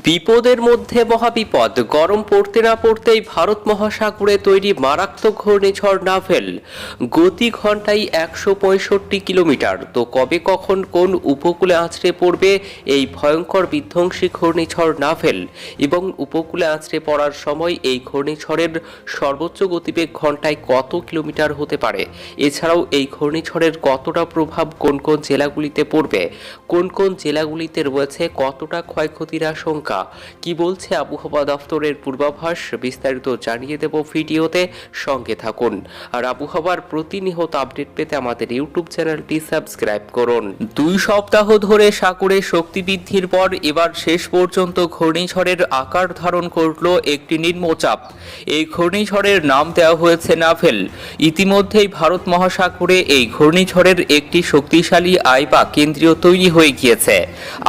বিপদের মধ্যে মহাবিপদ, গরম পড়তে না পড়তেই ভারত মহাসাগরে তৈরি মারাত্মক ঘূর্ণিঝড় নাভেল। গতি ঘন্টায় একশো পঁয়ষট্টি কিলোমিটার। তো কবে কখন কোন উপকূলে আছড়ে পড়বে এই ভয়ঙ্কর বিধ্বংসী ঘূর্ণিঝড় নাভেল? এবং উপকূলে আছড়ে পড়ার সময় এই ঘূর্ণিঝড়ের সর্বোচ্চ গতিবেগ ঘন্টায় কত কিলোমিটার হতে পারে? এছাড়াও এই ঘূর্ণিঝড়ের কতটা প্রভাব কোন কোন জেলাগুলিতে পড়বে? কোন কোন জেলাগুলিতে রয়েছে? কতটা ক্ষয়ক্ষতির আশঙ্কা? কি বলছে আবহাওয়া দফতরের পূর্বাভাস বিস্তারিত জানিয়ে দেব ভিডিওতে, সঙ্গে থাকুন। আর আবহাওয়ার প্রতিনিয়ত আপডেট পেতে আমাদের ইউটিউব চ্যানেলটি সাবস্ক্রাইব করুন। দুই সপ্তাহ ধরে সাগরে শক্তি বৃদ্ধির পর এবার শেষ পর্যন্ত ঘূর্ণিঝড়ের আকার ধারণ করল একটি নিম্নচাপ এই ঘূর্ণিঝড়ের নাম দেওয়া হয়েছে নাভেল। ইতিমধ্যেই ভারত মহাসাগরে এই ঘূর্ণিঝড়ের একটি শক্তিশালী আইবা কেন্দ্রীয় তৈরি হয়ে গিয়েছে।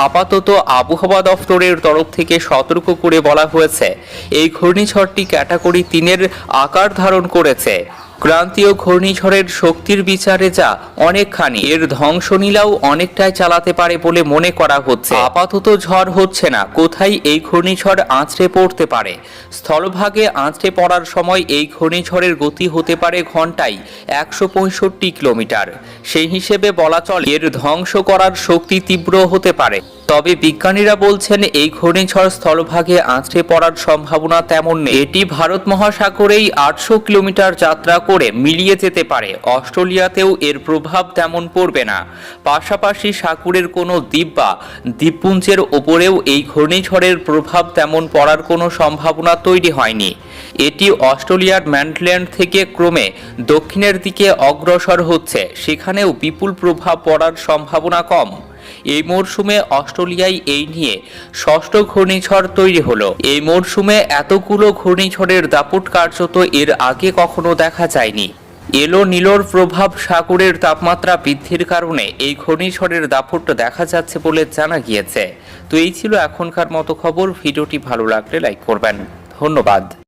আপাতত আবহাওয়া দফতরের তরফ থেকে সতর্ক করে বলা হয়েছে। এই ঘূর্ণিঝড়টি ক্যাটাগরি তিনের আকার ধারণ করেছে। ক্রান্তীয় ঘূর্ণিঝড়ের শক্তির বিচারে যা অনেকখানি, এর ধ্বংসলীলাও অনেকটাই চালাতে পারে বলে মনে করা হচ্ছে। আপাতত ঝড় হচ্ছে না, কোথায় এই ঘূর্ণিঝড় আঁচড়ে পড়তে পারে? স্থলভাগে আঁচড়ে পড়ার সময় এই ঘূর্ণিঝড়ের গতি হতে পারে ঘন্টায় একশো পঁয়ষট্টি কিলোমিটার। সেই হিসেবে বলা চলে, এর ধ্বংস করার শক্তি তীব্র হতে পারে। তবে বিজ্ঞানীরা বলছেন, এই ঘূর্ণিঝড় স্থলভাগে আঁচড়ে পড়ার সম্ভাবনা তেমন নেই। এটি ভারত মহাসাগরেই আটশো কিলোমিটার যাত্রা করে মিলিয়ে যেতে পারে। অস্ট্রেলিয়াতেও এর প্রভাব তেমন পড়বে না। পাশাপাশি সাগরের কোনো দ্বীপ বা দ্বীপপুঞ্জের ওপরেও এই ঘূর্ণিঝড়ের প্রভাব তেমন পড়ার কোনো সম্ভাবনা তৈরি হয়নি। এটি অস্ট্রেলিয়ার ম্যান্ডল্যান্ড থেকে ক্রমে দক্ষিণের দিকে অগ্রসর হচ্ছে। সেখানেও বিপুল প্রভাব পড়ার সম্ভাবনা কম। এই মরশুমে অস্ট্রেলিয়ায় এই নিয়ে ষষ্ঠ ঘূর্ণিঝড় তৈরি হলো। এই মরশুমে এতগুলো ঘূর্ণিঝড়ের দাপট কার্যত এর আগে কখনো দেখা যায়নি। এলো নীলোর প্রভাব সাগরের তাপমাত্রা বৃদ্ধির কারণে এই ঘূর্ণিঝড়ের দাপট দেখা যাচ্ছে বলে জানা গিয়েছে। তো এই ছিল এখনকার মতো খবর। ভিডিওটি ভালো লাগলে লাইক করবেন। ধন্যবাদ।